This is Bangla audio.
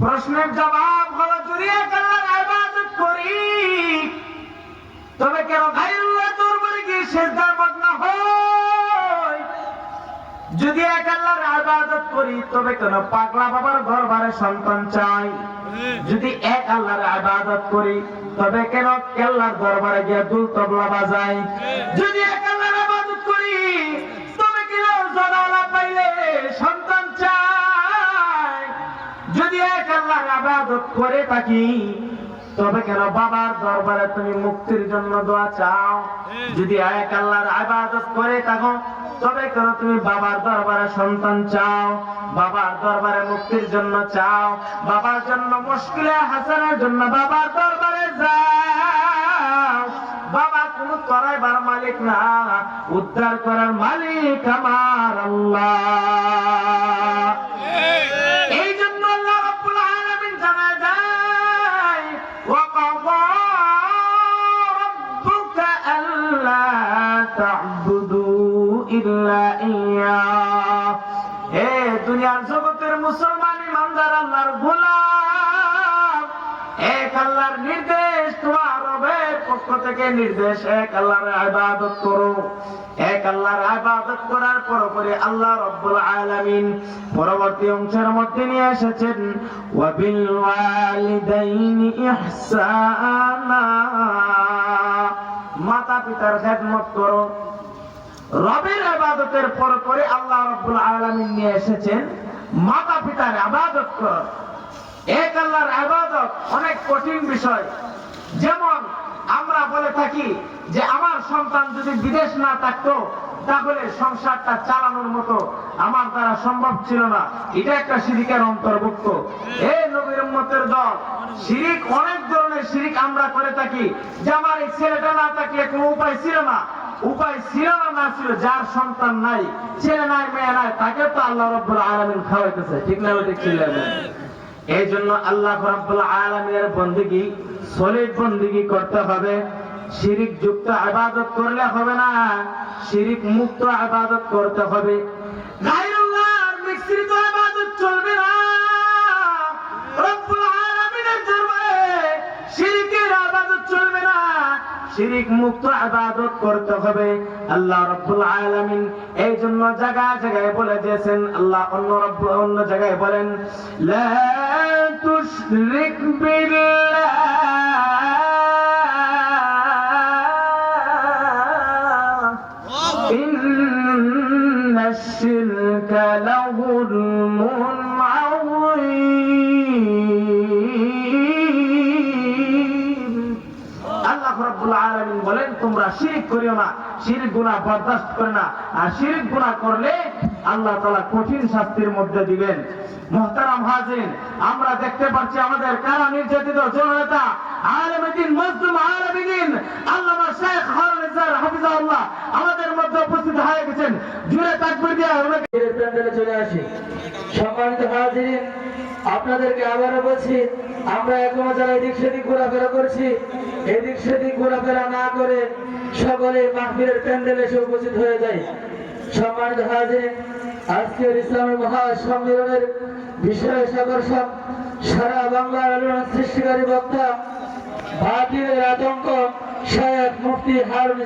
প্রশ্নের জবাব হলো ইবাদত করি। তবে কেন গায়রুল্লাহ দরবারে গিয়ে সেজদার মগ্ন যদি এক আল্লাহর ইবাদত করি, তবে কেন পাগলা বাবার দরবারে সন্তান চাই? যদি এক আল্লাহর ইবাদত করি, তবে কেন কেল্লার দরবারে গিয়ে দুল তবলা বাজাই? যদি এক আল্লাহর ইবাদত করি যদি এক আল্লাহর ইবাদত করে থাকি, তবে কেন বাবার দরবারে তুমি মুক্তির জন্য দোয়া চাও? যদি এক আল্লাহর ইবাদত করে থাকো, তবে কেন তুমি বাবার দরবারে সন্তান চাও? বাবার দরবারে মুক্তির জন্য চাও? বাবার জন্য মুশকিলে হাসানের জন্য বাবার দরবারে যাও। বাবা, কোন করাইবার মালিক না, উদ্ধার করার মালিক আমার আল্লাহ। তা'বুদু ইল্লা ইয়্যাহ হে দুনিয়ার জগতের মুসলমান, ইমানদার, আল্লাহর গোলাম। এক আল্লাহর নির্দেশ, তোমার রবের পক্ষ থেকে নির্দেশ। এক আল্লাহর ইবাদত করো। এক আল্লাহর ইবাদত করার পরপরে আল্লাহ রব্বুল আলামিন পরবর্তী অংশের মধ্যে নিয়ে এসেছেন ওয়াবিল ওয়ালিদাইনি ইহসানা। মাতা পিতার খেদমত করো। রবের আবাদতের পর পরে আল্লাহ রব্বুল আলামিন নিয়ে এসেছেন, মাতা পিতার আবাদত কর। এক আল্লাহর আবাদত অনেক কঠিন বিষয়। যেমন আমরা বলে থাকি যে, আমার সন্তান যদি বিদেশ না থাকতো, তাহলে সংসারটা চালানোর মতো আমার দ্বারা সম্ভব ছিল না। এটা একটা শিরিকের অন্তর্ভুক্ত। এ নবীর উম্মতের দল। শিরিক, অনেক ধরনের শিরিক আমরা করে থাকি। যে আমার এই ছেলেটা না থাকলে কোনো উপায় ছিল না। উপায় ছিল না ছিল, যার সন্তান নাই, ছেলে নাই, মেয়ে নাই, তাকে তো আল্লাহ রব্বুল আলামিন খাওয়াইতেছে। ঠিক না ওই ঠিক ছিল এই জন্য আল্লাহ রাব্বুল আলামিনের বন্দিগি সলিড বন্দিগি করতে হবে। শিরিক যুক্ত ইবাদত করলে হবে না। শিরিক মুক্ত আবাদত করতে হবে। গায়রুল্লাহর মিশ্রিত ইবাদত চলবে না। শিরিক মুক্ত ইবাদত করতে হবে। আল্লাহ রাব্বুল আলামিন এই জন্য জায়গায় জায়গায় বলে দিয়েছেন। আল্লাহ অন্য রব্বুল অন্য জায়গায় বলেন, লা তুশরিক বিল্লাহ রাব্বুল আলামিন বলেন, তোমরা শিরক করিও না, শিরক গুনাহ বরদাস্ত করে না। আর শিরক গুনাহ করলে আল্লাহ তাআলা কঠিন শাস্তির মধ্যে দিবেন। মুহতারাম হাজিরিন, আমরা দেখতে পাচ্ছি আমাদের কারা নির্যাতিত জননেতা, আলেম দ্বীন মজলুম আলমিন আল্লামা শেখ হারুন হাফিজাহুল্লাহ, আমাদের মধ্যে উপস্থিত হয়ে গেছেন। জুড়ে তাকবীর দিয়ে প্যান্ডেলে চলে আপনাদেরকে আবারও বলছি, আমরা এখনও যারা এদিক সেদিক ঘোরাফেরা করছি, এদিক সেদিক ঘোরাফেরা না করে সকলে মাহফিলের প্যান্ডেলে এসে উপস্থিত হয়ে যায় সম্মানিত হাজিরিন আজকের ইসলামী মহাসম্মেলনের বিষয় আকর্ষণ, সারা বাংলার আলোড়ন সৃষ্টিকারী বক্তা, বাতিলের আতঙ্ক শেখ মুফতি হারুন